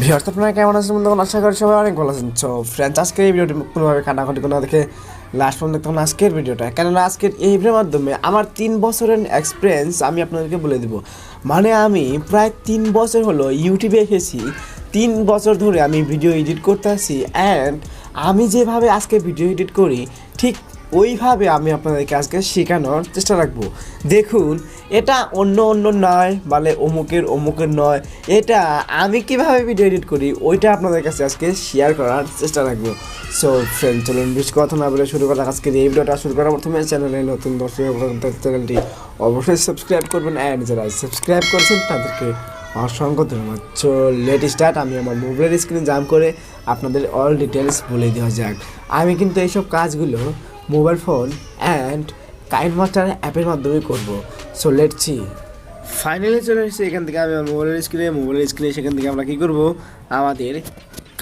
Viewers, আপনারা কেমন আছেন বন্ধুগণ? আশা করি সবাই অনেক ভালো আছেন। সো ফ্রেন্ডস আজকের এই ভিডিওটি কোনোভাবে কাটাকাটি কোনো দেখে লাস্ট পর্যন্ত দেখুন আজকের ভিডিওটা। কেননা আজকের এই ভিডিওর মাধ্যমে আমার তিন বছরের এক্সপিরিয়েন্স আমি আপনাদেরকে বলে দিব। মানে আমি প্রায় তিন বছর হলো ইউটিউবে এসেছি। তিন বছর ধরে আমি ভিডিও এডিট করতে আসি অ্যান্ড আমি যেভাবে আজকে ভিডিও এডিট করি, ঠিক ওইভাবে আমি আপনাদেরকে আজকে শেখানোর চেষ্টা রাখব। দেখুন, এটা অন্য অন্য নয় বলে অমুকের অমুকের নয়। এটা আমি কীভাবে ভিডিও এডিট করি, ওইটা আপনাদের কাছে আজকে শেয়ার করার চেষ্টা রাখব। সো ফ্রেন্ড চলুন বেশি কথা না বলে শুরু করা আজকে এই ভিডিওটা শুরু করার প্রথমে চ্যানেলে নতুন দর্শক চ্যানেলটি অবশ্যই সাবস্ক্রাইব করবেন। অ্যান্ড যারা সাবস্ক্রাইব করেছেন, তাদেরকে অসংখ্য ধন্যবাদ। সো লেট স্টার্ট আমি আমার মোবাইলের স্ক্রিনে জাম করে আপনাদের অল ডিটেলস বলে দেওয়া যাক। আমি কিন্তু এইসব কাজগুলো mobile phone and KineMaster অ্যাপের মাধ্যমে করব। সো লেট সি ফাইনালি চলে এসেছি এখান থেকে আমি মোবাইলের স্ক্রিনে মোবাইলের স্ক্রিনে সেখান থেকে আমরা কী করব? আমাদের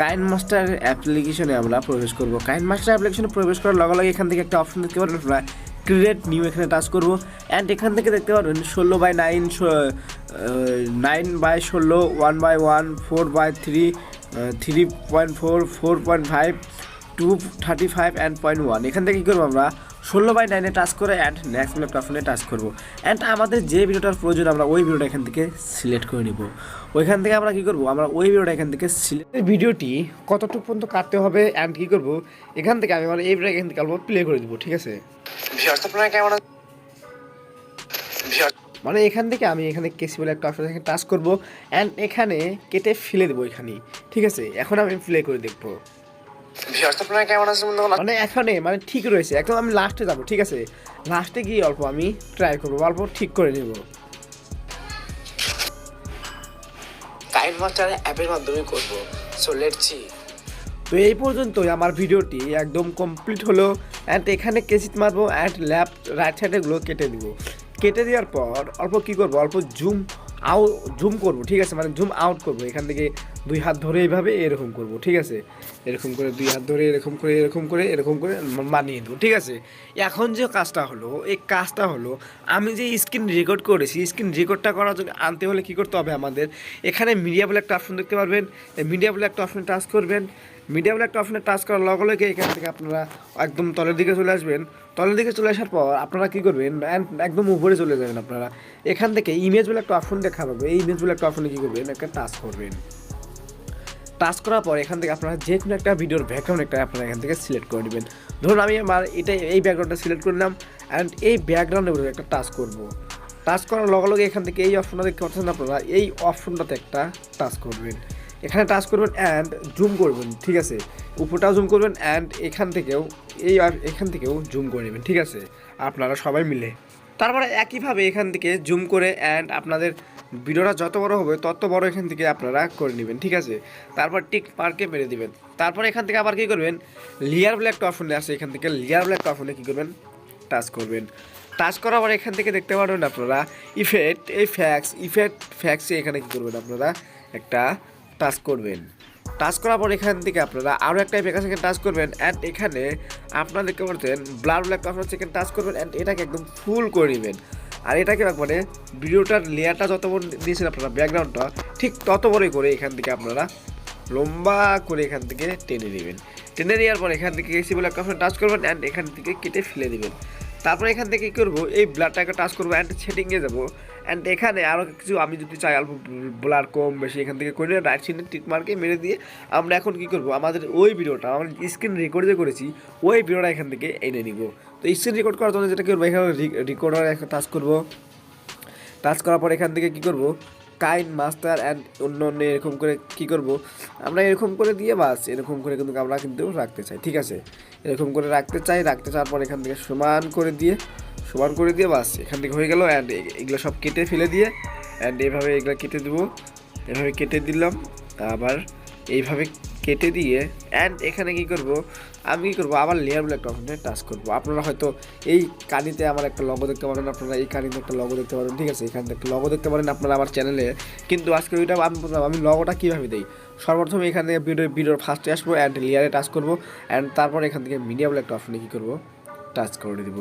কাইন মাস্টার অ্যাপ্লিকেশনে আমরা প্রবেশ করব। কাইন মাস্টার অ্যাপ্লিকেশনে প্রবেশ করার লগে লগে এখান থেকে একটা অপশন দেখতে পারেন আপনারা ক্রিয়েট নিউ এখানে টাচ করব। অ্যান্ড এখান থেকে দেখতে পারবেন ষোলো বাই নাইন নাইন বাই ষোলো one by one four by three three point four four point five two thirty five and point one এখান থেকে কী করব আমরা? ষোলো বাই নাইনে টাচ করে অ্যান্ড নেক্সট ল্যাপটপ ফোনে টাচ করব। অ্যান্ড আমাদের যে ভিডিওটার প্রয়োজন আমরা ওই ভিডিওটা এখান থেকে সিলেক্ট করে নিব। ওইখান থেকে আমরা কী করব? আমরা ওই ভিডিওটা এখান থেকে সিলেক্ট ভিডিওটি কতটুকু পর্যন্ত কাটতে হবে অ্যান্ড কী করব? এখান থেকে আমি আমার এই ভিডিও এখান থেকে প্লে করে দেবো ঠিক আছে? কেমন মানে এখান থেকে আমি এখানে কেসি বলে একটা অপশন এখানে টাচ করব অ্যান্ড এখানে কেটে ফেলে দেবো এখানে ঠিক আছে? এখন আমি প্লে করে দেখব। মানে এখানে মানে ঠিক রয়েছে। একদম আমি লাস্টে যাব ঠিক আছে? লাস্টে গিয়ে অল্প আমি ট্রাই করব অল্প ঠিক করে নেব। কাইন মাস্টার অ্যাপের মাধ্যমে করব। সো লেটস সি তো এই পর্যন্তই আমার ভিডিওটি একদম কমপ্লিট হলো। অ্যান্ড এখানে কেসিট মারবো অ্যান্ড লেফট রাইট সাইডেগুলো কেটে দিব কেটে দেওয়ার পর অল্প কী করব অল্প জুম আউ জুম করব, ঠিক আছে? মানে জুম আউট করব। এখান থেকে দুই হাত ধরে এইভাবে এরকম করব, ঠিক আছে? এরকম করে দুই হাত ধরে, এরকম করে এরকম করে এরকম করে মানিয়ে দেবো, ঠিক আছে? এখন যে কাজটা হলো, এই কাজটা হলো, আমি যে স্ক্রিন রেকর্ড করেছি, স্ক্রিন রেকর্ডটা করার জন্য আনতে হলে কী করতে হবে আমাদের? এখানে মিডিয়া বলে একটা অপশন দেখতে পারবেন মিডিয়া বলে একটা অপশন টাচ করবেন মিডিয়া বলে একটা অপশনে টাচ করার লগে লগে এখান থেকে আপনারা একদম তলের দিকে চলে আসবেন। তলের দিকে চলে আসার পর আপনারা কী করবেন একদম উপরে চলে যাবেন আপনারা। এখান থেকে ইমেজ বলে একটা অপশন দেখা পাবে এই ইমেজ বলে একটা অপশনে কী করবেন একটা টাচ করবেন। টাচ করার পর এখান থেকে আপনারা যে কোনো একটা ভিডিওর ব্যাকগ্রাউন্ড একটা আপনারা এখান থেকে সিলেক্ট করে নেবেন। ধরুন আমি আমার এটা এই ব্যাকগ্রাউন্ডটা সিলেক্ট করলাম অ্যান্ড এই ব্যাকগ্রাউন্ডের উপরে একটা টাচ করব। টাচ করার লগে লগে এখান থেকে এই অপশনটা দেখতে পাচ্ছেন আপনারা, এই অপশনটাতে একটা টাচ করবেন। এখানে টাচ করবেন অ্যান্ড জুম করবেন, ঠিক আছে? উপরটাও জুম করবেন অ্যান্ড এখান থেকেও, এই আর- এখান থেকেও জুম করে নেবেন, ঠিক আছে? আপনারা সবাই মিলে। তারপরে একইভাবে এখান থেকে জুম করে অ্যান্ড আপনাদের ভিডিওটা যত বড় হবে, তত বড় এখান থেকে আপনারা করে নেবেন, ঠিক আছে? তারপর টিক মার্কে মেরে দিবেন। তারপর এখান থেকে আবার কী করবেন? লেয়ার বলে একটা অপশনে আছে, এখান থেকে লেয়ার বলে একটা অপশনে কী করবেন? টাচ করবেন। টাচ করার পর এখান থেকে দেখতে পারবেন আপনারা ইফেক্ট এই ফ্যাক্স ইফেক্ট ফ্যাক্সে এখানে কী করবেন আপনারা? একটা টাচ করবেন। টাচ করার পর এখান থেকে আপনারা আরও একটা এখানে সেখানে টাচ করবেন অ্যান্ড এখানে আপনারা দেখতে পাচ্ছেন ব্লার ব্ল্যাক আপনারা সেখানে টাচ করবেন অ্যান্ড এটাকে একদম ফুল করে নেবেন। আর এটাকে মানে ভিডিওটার লেয়ারটা যত বড় দিয়েছেন আপনারা ব্যাকগ্রাউন্ডটা ঠিক তত বড়ই করে এখান থেকে আপনারা লম্বা করে এখান থেকে টেনে নেবেন। টেনে নেওয়ার পর এখান থেকে এসি বলে টাচ করবেন অ্যান্ড এখান থেকে কেটে ফেলে দেবেন। তারপর এখান থেকে কী করব? এই ব্লাডটাকে টাচ করব অ্যান্ড সেটিংয়ে যাব। অ্যান্ড এখানে আরও কিছু, আমি যদি চাই অল্প ব্লার কম, বেশি এখান থেকে করে রাইট সিনে টিক মার্কে মেরে দিয়ে আমরা এখন কী করব? আমাদের ওই ভিডিওটা, আমরা স্ক্রিন রেকর্ড যে করেছি, ওই ভিডিওটা এখান থেকে এনে নিব। তো স্ক্রিন রেকর্ড করার জন্য যেটা করব, এখানে রেকর্ডার টাচ করব। টাচ করার পর এখান থেকে কি করব? কাইন মাস্টার অ্যান্ড অন্য অন্য এরকম করে কি করব? আমরা এরকম করে দিয়ে বাস, এরকম করে কিন্তু আমরা কিন্তু রাখতে চাই, ঠিক আছে? এরকম করে রাখতে চাই, রাখতে চাওয়ার পর এখান থেকে সমান করে দিয়ে, সমান করে দিয়ে বাস, এখান থেকে হয়ে গেল অ্যান্ড এগুলো সব কেটে ফেলে দিয়ে অ্যান্ড এইভাবে এগুলো কেটে দেবো, এভাবে কেটে দিলাম, আবার এইভাবে কেটে দিয়ে অ্যান্ড এখানে কি করব? আমি কী করব? আবার লেয়ার একটা অপশনে টাচ করব। আপনারা হয়তো এই কানিতে আমার একটা লগো দেখতে পারেন আপনারা এই কানিতে একটা লগো দেখতে পারেন ঠিক আছে? এখানে একটা লগো দেখতে পারেন আপনারা আমার চ্যানেলে কিন্তু আজকে ওইটা আমি বললাম, আমি লগোটা কীভাবে দিই? সর্বপ্রথম এখান থেকে ভিডিও ভিডিওর ফার্স্টে আসব অ্যান্ড লেয়ারে টাচ করব। অ্যান্ড তারপর এখান থেকে মিডিয়া একটা অপশনে কী করব? টাচ করে দিব।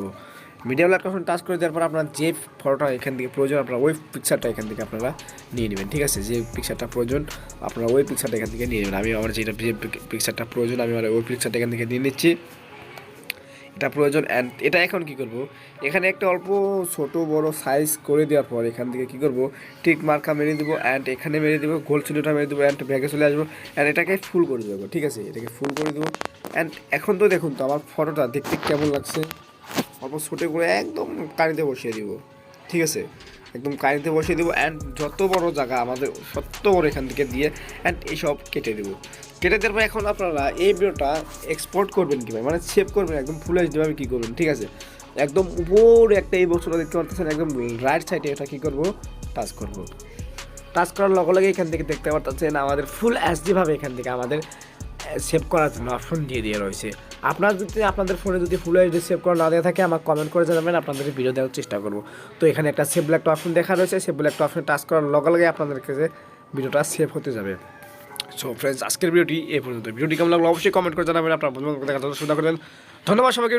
মিডিয়াম অপশন টাচ করে দেওয়ার পর আপনার যে ফটোটা এখান থেকে প্রয়োজন, আপনারা ওই পিকচারটা এখান থেকে আপনারা নিয়ে নেবেন, ঠিক আছে? যে পিকচারটা প্রয়োজন, আপনারা ওই পিকচারটা এখান থেকে নিয়ে নেবেন। আমি আমার যেটা যে পিকচারটা প্রয়োজন, আমি আমার ওই পিকচারটা এখান থেকে নিয়ে নিচ্ছি। এটা প্রয়োজন অ্যান্ড এটা এখন কি করব? এখানে একটা অল্প ছোট বড় সাইজ করে দেওয়ার পর এখান থেকে কি করব? ঠিক মার্কা মেরে দেবো অ্যান্ড এখানে মেরে দেবো, গোল চিহ্নটা মেরে দেবো অ্যান্ড ব্যাগে চলে আসব অ্যান্ড এটাকে ফুল করে দেবো, ঠিক আছে? এটাকে ফুল করে দেবো অ্যান্ড এখন তো দেখুন তো আমার ফটোটা দেখতে কেমন লাগছে? অল্প ছোটো করে একদম কানিতে বসিয়ে দিব। ঠিক আছে? একদম কানিতে বসিয়ে দেবো অ্যান্ড যত বড় জায়গা আমাদের সত্য বড় এখান থেকে দিয়ে অ্যান্ড এইসব কেটে দেবো। কেটে দেওয়ার পর এখন আপনারা এই ভিডিওটা এক্সপোর্ট করবেন কীভাবে? মানে সেভ করবেন, একদম ফুল এইচডিভাবে কী করবেন? ঠিক আছে? একদম উপরে একটা এই বছরটা দেখতে পাচ্ছেন, একদম রাইট সাইডে এটা কী করব? টাচ করব। টাচ করার লগে লগে এখান থেকে দেখতে পাচ্ছেন আমাদের ফুল ভাবে এখান থেকে আমাদের সেভ করার জন্য অপশন দিয়ে দিয়ে রয়েছে। আপনার যদি আপনাদের ফোনে যদি ফুল এইচডি সেভ করা না দেওয়া থাকে, আমাকে কমেন্ট করে জানাবেন, আপনাদের ভিডিও দেওয়ার চেষ্টা করব। তো এখানে একটা সেভ ব্ল্যাকটা অপশন দেখা রয়েছে সেভ ব্ল্যাকটা অপশন টাচ করার লগে লগে আপনাদের কাছে ভিডিওটা সেভ হতে যাবে। সো ফ্রেন্ডস আজকের ভিডিওটি এ পর্যন্ত। ভিডিওটি কেমন লাগল অবশ্যই কমেন্ট করে জানাবেন, আপনার বন্ধু বান্ধবদের দেখা সুবিধা করবেন ধন্যবাদ সবাইকে